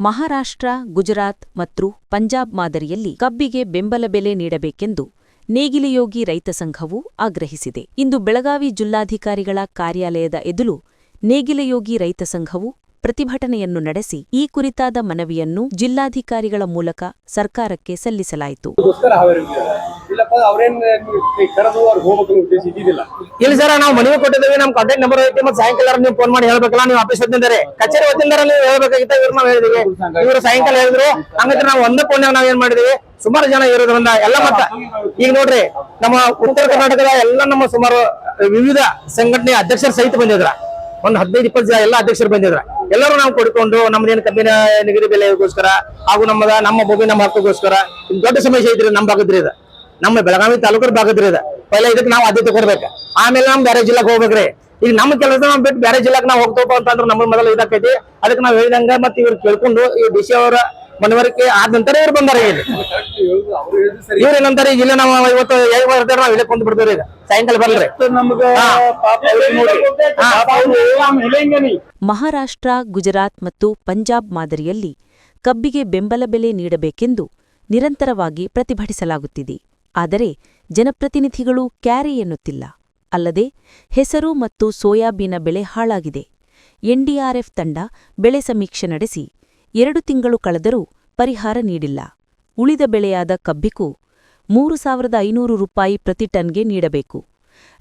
ಮಹಾರಾಷ್ಟ್ರ, ಗುಜರಾತ್ ಮತ್ತು ಪಂಜಾಬ್ ಮಾದರಿಯಲ್ಲಿ ಕಬ್ಬಿಗೆ ಬೆಂಬಲ ಬೆಲೆ ನೀಡಬೇಕೆಂದು ನೇಗಿಲಿಯೋಗಿ ರೈತ ಸಂಘವು ಆಗ್ರಹಿಸಿದೆ. ಇಂದು ಬೆಳಗಾವಿ ಜಿಲ್ಲಾಧಿಕಾರಿಗಳ ಕಾರ್ಯಾಲಯದ ಎದುರು ನೇಗಿಲಯೋಗಿ ರೈತ ಸಂಘವು ಪ್ರತಿಭಟನೆಯನ್ನು ನಡೆಸಿ ಈ ಕುರಿತಾದ ಮನವಿಯನ್ನು ಜಿಲ್ಲಾಧಿಕಾರಿಗಳ ಮೂಲಕ ಸರ್ಕಾರಕ್ಕೆ ಸಲ್ಲಿಸಲಾಯಿತು. ಇದ್ದಿದ್ದಿಲ್ಲ. ಸರ್ ನಾವು ಮನವಿ ಕೊಟ್ಟಿದ್ದೀವಿ ನಮ್ ಕಾಂಟ್ಯಾಕ್ಟ್ ನಂಬರ್ ಐತಿ ಮತ್ತೆ ಸಾಯಂಕಾಲ ನೀವು ಫೋನ್ ಮಾಡಿ ಹೇಳ್ಬೇಕಲ್ಲ ನೀವು ಆಫೀಸ್ ಹೊತ್ತಿದ್ದಾರೆ. ಕಚೇರಿ ಹೊತ್ತಿಂದಾರ ನೀವು ಹೇಳ್ಬೇಕಾಗಿತ್ತ ಇವ್ರು ನಾವು ಹೇಳಿದೀವಿ ಇವರು ಸಾಯಂಕಾಲ ಹೇಳಿದ್ರು. ಹಂಗಂದ್ರೆ ನಾವು ಒಂದೇ ಫೋನ್ ನಾವ್ ಏನ್ ಮಾಡಿದೀವಿ ಸುಮಾರು ಜನ ಇರೋದ್ರಿಂದ ಎಲ್ಲ ಮತ್ತ ಈಗ ನೋಡ್ರಿ ನಮ್ಮ ಉತ್ತರ ಕರ್ನಾಟಕದ ಎಲ್ಲ ನಮ್ಮ ಸುಮಾರು ವಿವಿಧ ಸಂಘಟನೆ ಅಧ್ಯಕ್ಷರ ಸಹಿತ ಬಂದಿದ್ರ. ಒಂದ್ ಹದಿನೈದು ಇಪ್ಪತ್ತು ಜನ ಎಲ್ಲ ಅಧ್ಯಕ್ಷರು ಬಂದಿದ್ರ. ಎಲ್ಲರೂ ನಾವು ಕೊಡ್ಕೊಂಡು ನಮ್ದೇನು ಕಬ್ಬಿನ ನಿಗದಿ ಬೆಲೆಗೋಸ್ಕರ ಹಾಗೂ ನಮ್ಮದ ನಮ್ಮ ಭೂಮಿ ನಮ್ಮ ಹಕ್ಕುಗೋಸ್ಕರ ದೊಡ್ಡ ಸಮಸ್ಯೆ ಐತ್ರಿ ನಮ್ ಭಾಗದ್ರಿ ಇದು ನಮ್ಮ ಬೆಳಗಾವಿ ತಾಲೂಕರ ಭಾಗದ್ರಿ ಇದು ಪೈಲ ಇದಕ್ಕೆ ನಾವು ಆದ್ಯತೆ ಕೊಡ್ಬೇಕು. ಆಮೇಲೆ ನಮ್ ಬೇರೆ ಜಿಲ್ಲಾಕ್ ಹೋಗ್ಬೇಕ್ರಿ. ಈಗ ನಮ್ಮ ಕೆಲಸ ನಾವು ಬಿಟ್ಟು ಬೇರೆ ಜಿಲ್ಲಾಕ್ ನಾವು ಹೋಗ್ತೋಪ ಅಂತಂದ್ರೆ ನಮ್ಮ ಮೊದಲು ಇದಾಕೈತಿ. ಅದಕ್ಕೆ ನಾವು ಹೇಳಿದಂಗ ಮತ್ತೆ ಇವ್ರು ಕೇಳ್ಕೊಂಡು ಈ ಡಿ ಸಿ ಅವರ ಮನವರಿಕೆ ಆದ ನಂತರ ಇವ್ರು ಬಂದಾರ ಇಲ್ಲಿ. ಇವ್ರು ಏನಂತಾರೆ ಇಲ್ಲ ನಾವು ಇವತ್ತು ಹೇಗೆ ಬರ್ತಾರೆ ನಾವು ಇಲ್ಲೇ ಕುಂತ ಬಿಡ್ತೇವ್ರಿ ಈಗ. ಸಾಯಂಕಾಲ ಹೇಳಂಗನಿ ಮಹಾರಾಷ್ಟ್ರ ಗುಜರಾತ್ ಮತ್ತು ಪಂಜಾಬ್ ಮಾದರಿಯಲ್ಲಿ ಕಬ್ಬಿಗೆ ಬೆಂಬಲ ಬೆಲೆ ನೀಡಬೇಕೆಂದು ನಿರಂತರವಾಗಿ ಪ್ರತಿಭಟಿಸಲಾಗುತ್ತಿದೆ. ಆದರೆ ಜನಪ್ರತಿನಿಧಿಗಳು ಕ್ಯಾರೆ ಎನ್ನುತ್ತಿಲ್ಲ. ಅಲ್ಲದೆ ಹೆಸರು ಮತ್ತು ಸೋಯಾಬೀನ ಬೆಳೆ ಹಾಳಾಗಿದೆ. ಎನ್ಡಿಆರ್ಎಫ್ ತಂಡ ಬೆಳೆ ಸಮೀಕ್ಷೆ ನಡೆಸಿ ಎರಡು ತಿಂಗಳು ಕಳೆದರೂ ಪರಿಹಾರ ನೀಡಿಲ್ಲ. ಉಳಿದ ಬೆಳೆಯಾದ ಕಬ್ಬಿಗೂ ಮೂರು ಸಾವಿರದ ಐನೂರು ರೂಪಾಯಿ ಪ್ರತಿ ಟನ್ಗೆ ನೀಡಬೇಕು.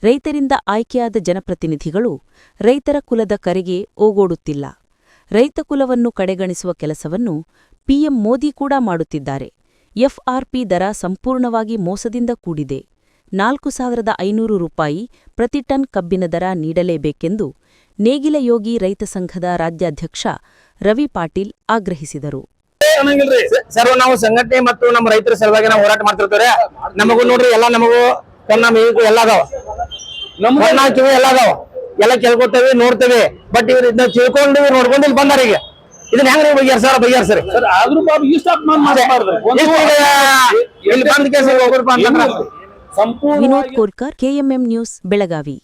ರೈತರಿಂದ ಆಯ್ಕೆಯಾದ ಜನಪ್ರತಿನಿಧಿಗಳು ರೈತರ ಕುಲದ ಕರೆಗೆ ಓಗೋಡುತ್ತಿಲ್ಲ. ರೈತ ಕುಲವನ್ನು ಕಡೆಗಣಿಸುವ ಕೆಲಸವನ್ನು ಪಿಎಂ ಮೋದಿ ಕೂಡ ಮಾಡುತ್ತಿದ್ದಾರೆ. ಎಫ್ಆರ್ಪಿ ದರ ಸಂಪೂರ್ಣವಾಗಿ ಮೋಸದಿಂದ ಕೂಡಿದೆ. ನಾಲ್ಕು ಸಾವಿರದ ಐನೂರು ರೂಪಾಯಿ ಪ್ರತಿ ಟನ್ ಕಬ್ಬಿನ ದರ ನೀಡಲೇಬೇಕೆಂದು ನೇಗಿಲಯೋಗಿ ರೈತ ಸಂಘದ ರಾಜ್ಯಾಧ್ಯಕ್ಷ ರವಿ ಪಾಟೀಲ್ ಆಗ್ರಹಿಸಿದರು. ಅನ್ನಂಗಿಲ್ರಿ ಸರ್ ನಾವು ಸಂಘಟನೆ ಮತ್ತು ನಮ್ಮ ರೈತರ ಸಲುವಾಗಿ ನಾವು ಹೋರಾಟ ಮಾಡ್ತಿರ್ತಾರೆ ನಮಗೂ ನೋಡ್ರಿ ಎಲ್ಲ ನಮಗೂ ಕನ್ನ ಮೇವು ಎಲ್ಲ ಅದಾವ. ನಮ್ಮ ಕಿವಿ ಎಲ್ಲ ಅದಾವ. ಎಲ್ಲ ಕೇಳ್ಕೊತೇವೆ ನೋಡ್ತೇವೆ. ಬಟ್ ಇವ್ರು ಇದನ್ನ ತಿಳ್ಕೊಂಡು ನೋಡ್ಕೊಂಡು ಇಲ್ಲಿ ಬಂದಾರ ಈಗ. ಇದನ್ನ ಹೆಂಗ್ರಿ ಬಗೆಹರಿಸಾರ? ಬಗೆಹರಿಸ್ರಿ ಬಗೆಹರ್ಸ್ರಿ ಸರ್. ಆದ್ರೂ ಬಾಬು ಇಷ್ಟ ಇಲ್ಲಿ ಬಂದ ಕೇಸ ಹೋಗ್ರಪ್ಪ ಅಂತಂದ್ರ ವಿನೋದ್ ಕೋರ್ಕರ್ ಕೆಎಂಎಂ ನ್ಯೂಸ್ ಬೆಳಗಾವಿ.